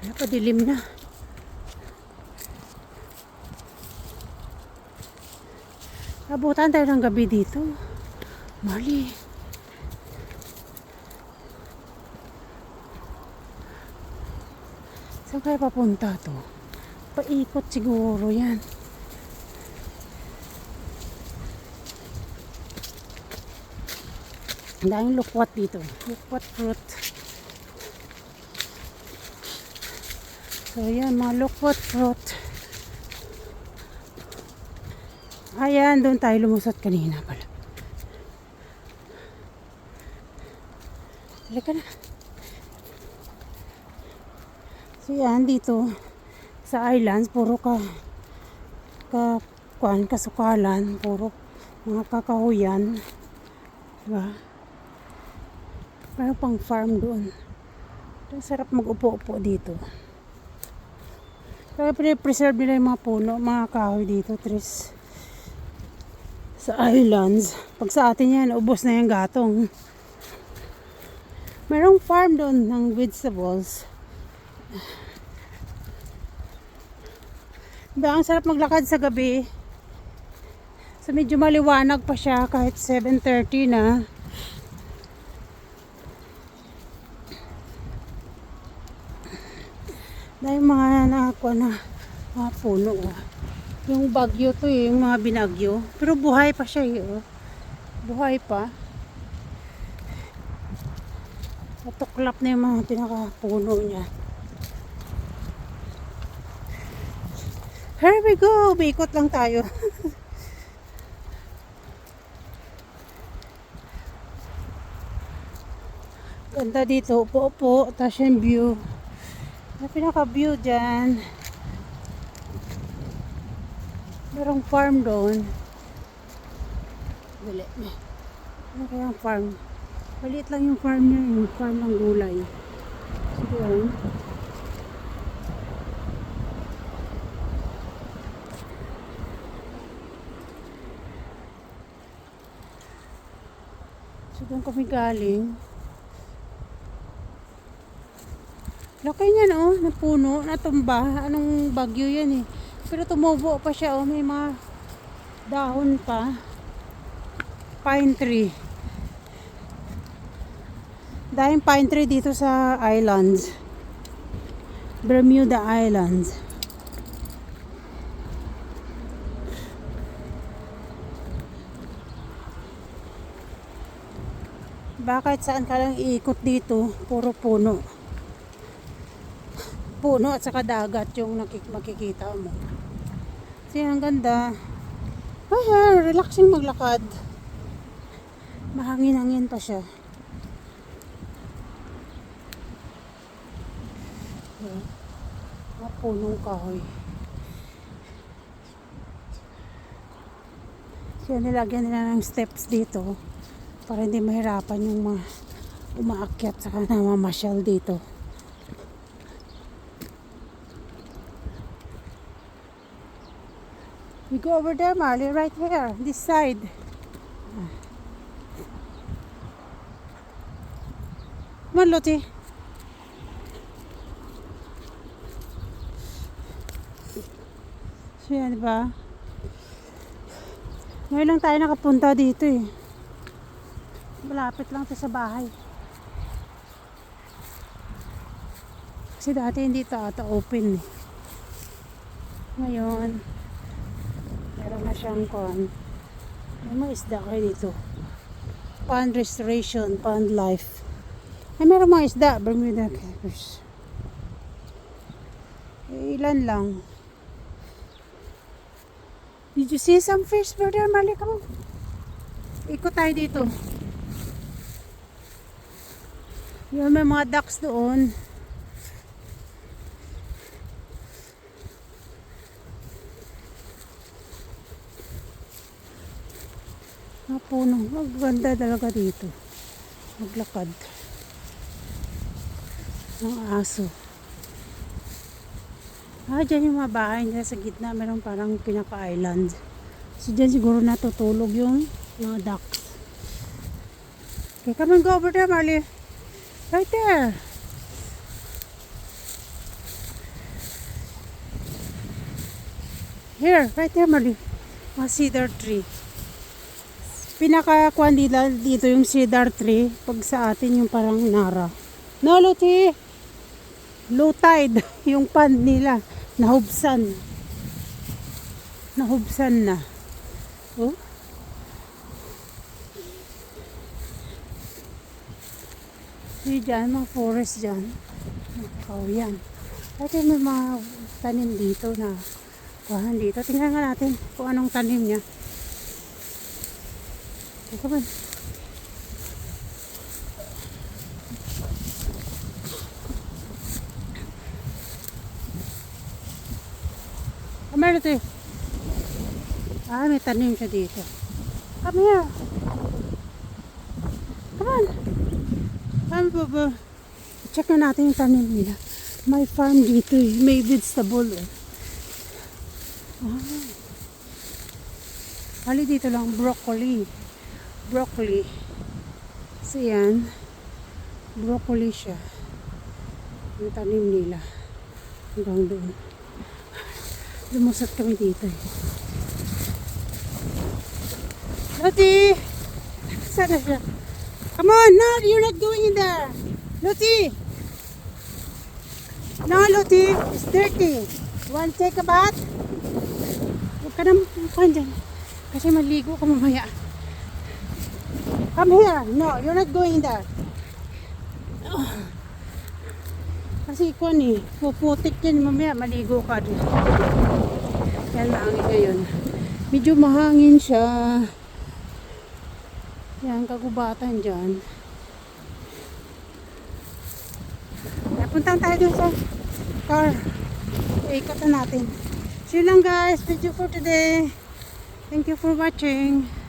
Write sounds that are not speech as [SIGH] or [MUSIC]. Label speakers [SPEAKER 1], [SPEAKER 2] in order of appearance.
[SPEAKER 1] Wala pa dilim na. Abutan tayo ng gabi dito. Mali. Saan kaya papunta to? Paikot siguro yan. Ang daming lukwat dito. Lukwat fruit. So yan, mga lukwat fruit. Ayan, doon tayo lumusot kanina pala. Halika na. So yan, dito sa islands, puro ka ka kuan kasukalan, puro mga kakahuyan. Diba? Parang pang farm doon. Ang sarap mag-upo-upo dito. Kaya pre-preserve nila yung mga puno, mga kahoy dito, trees. Sa islands. Pag sa atin yan, ubos na yung gatong. Merong farm doon ng vegetables. Diba, ang sarap maglakad sa gabi. So medyo maliwanag pa siya kahit 7.30 na. Dahil mga nakakuha na mga puno. oh. Yung bagyo to eh, yung mga binagyo. Pero buhay pa siya eh. oh. Buhay pa. Natuklap na yung mga pinakapuno niya. Here we go! Biikot lang tayo. [LAUGHS] Ganda dito. Upo-upo. Tapos yung view. Na pinaka-view dyan. Merong farm doon. Dali. Ano kaya ang farm? Maliit lang yung farm niya. Yung farm ng gulay. Sige yun. So doon kami galing. Laki niyan oh, na puno, natumba. Anong bagyo yan eh. Pero tumubo pa siya oh, may mga dahon pa. Pine tree. Dahil pine tree dito sa islands. Bermuda Islands. Bakit saan ka lang iikot dito, puro puno. Puno at saka dagat yung nakik makikita mo. Kasi ang ganda. Ay, relaxing maglakad. Mahangin-hangin pa siya. Ayan. Mga punong kahoy. Siya nilagyan nila ng steps dito para hindi mahirapan yung mga umaakyat sa namamasyal dito. We go over there, Marley, right here, this side. Come on, Lottie. So yan, diba? Ngayon lang tayo nakapunta dito eh. Malapit lang to sa bahay. Kasi dati hindi ito ata open eh. Ngayon, meron na siyang kon. May mga isda kayo dito. Pond restoration, pond life. Ay, meron mga isda, Bermuda Capers. Eh, ilan lang. Did you see some fish, brother? Mali ka mo. Ikot tayo dito. Yun, may mga ducks doon. punong. Maganda talaga dito. Maglakad. Ng aso. Ah, dyan yung mga bahay nila sa gitna. Meron parang pinaka-island. So, dyan siguro natutulog yung mga ducks. Okay, come and go over there, Marley. Right there. Here, right there, Marley. I see their tree. Pinaka-kuan nila dito yung cedar tree. Pag sa atin yung parang nara. No, Luti! Low tide. [LAUGHS] Yung pond nila. Nahubsan. Nahubsan na. Oh. Di dyan, mga forest dyan. Mga yan. At may mga tanim dito na kuhan dito. Tingnan nga natin kung anong tanim niya. Ito ba? Ah, meron ito. Ah, may tanim siya dito. Come here. Come on. Come, baba. Check na natin yung tanim nila. May farm dito eh. May vegetable eh. Ah. Hali dito lang, broccoli. Broccoli. So yan. Broccoli siya. Yung tanim nila. Hanggang doon. Lumusot kami dito eh. Loti! Sana siya? Come on, no, you're not going in there. Loti! No, Loti, it's dirty. You want to take a bath? Huwag ka na mapupan dyan. Kasi maligo ka mamaya. Come here. No, you're not going there. Kasi ikaw ni, puputik yan mamaya, maligo ka din. Yan mahangin ngayon. Medyo mahangin siya. Yan, kagubatan dyan. Kaya puntahan tayo dun sa car. Ikot na natin. So lang guys, video for today. Thank you for watching.